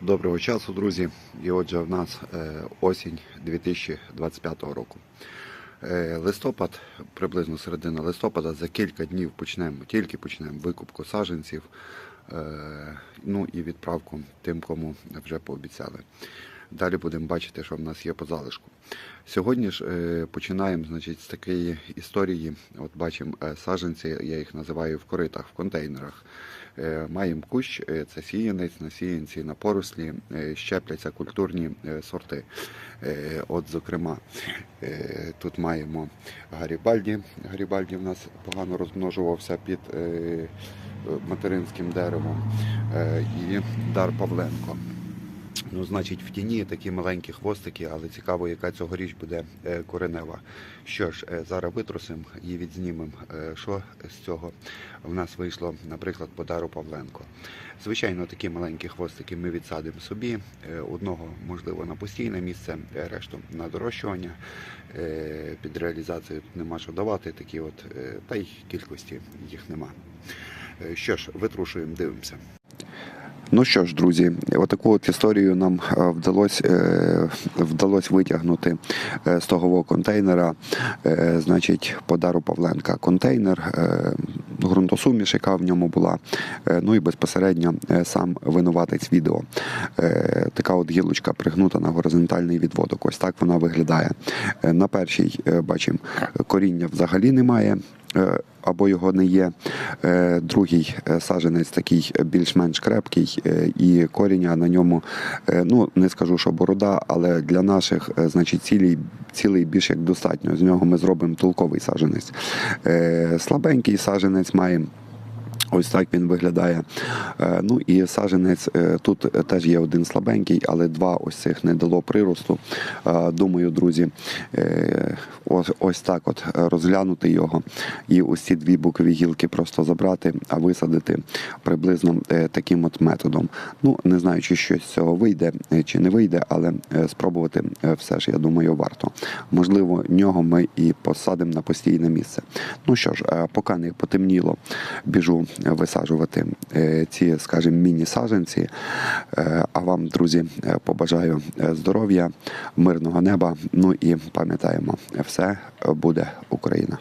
Доброго часу, друзі. І отже, в нас е, осінь 2025 року. Е, Листопад, приблизно середина листопада, за кілька днів почнемо, тільки почнемо викупку саджанців, е, ну і відправку тим, кому вже пообіцяли. Далі будемо бачити, що в нас є по залишку. Сьогодні ж е, починаємо значить, з такої історії. От бачимо е, саджанці, я їх називаю в коритах, в контейнерах. Е, Маємо кущ, це сіянець, на сіянці, на порослі щепляться культурні сорти. От, зокрема, тут маємо Гарібальді. Гарібальді в нас погано розмножувався під материнським деревом. І Дар Павленко. Ну, значить, в тіні такі маленькі хвостики, але цікаво, яка цьогоріч буде е, коренева. Що ж, е, зараз витрусимо і відзнімемо, е, що з цього в нас вийшло, наприклад, по дару Павленко. Звичайно, такі маленькі хвостики ми відсадимо собі. Одного, можливо, на постійне місце, решту на дорощування. Під реалізацію тут нема що давати, такі от, та й кількості їх нема. Що ж, витрушуємо, дивимося. Ну що ж, друзі, отаку от історію нам вдалося вдалось витягнути е, з того контейнера. Е, Значить, по дару Павленка контейнер, е, ґрунтосуміш, яка в ньому була. е, Ну і безпосередньо е, сам винуватець відео. Е, Така от гілочка пригнута на горизонтальний відводок. Ось так вона виглядає. Е, На першій е, бачимо, коріння взагалі немає. Е, Або його не є. Е, Другий саженець, такий більш-менш крепкий, е, і коріння на ньому, е, ну не скажу, що борода, але для наших, е, значить, цілий, цілий більш як достатньо. З нього ми зробимо толковий саджанець. Е, Слабенький саженець маємо. Ось так він виглядає. Е, Ну і саджанець е, тут теж є один слабенький, але два ось цих не дало приросту. Е, Думаю, друзі, е, ось, ось так от розглянути його і ось ці дві бокові гілки просто забрати, а висадити приблизно е, таким от методом. Ну, не знаю, чи щось з цього вийде, е, чи не вийде, але е, спробувати е, все ж, я думаю, варто. Можливо, нього ми і посадимо на постійне місце. Ну що ж, е, поки не потемніло, біжу висаджувати е, ці, скажімо, міні-саджанці. Е, А вам, друзі, е, побажаю е, здоров'я, мирного неба. Ну і пам'ятаємо, все буде Україна.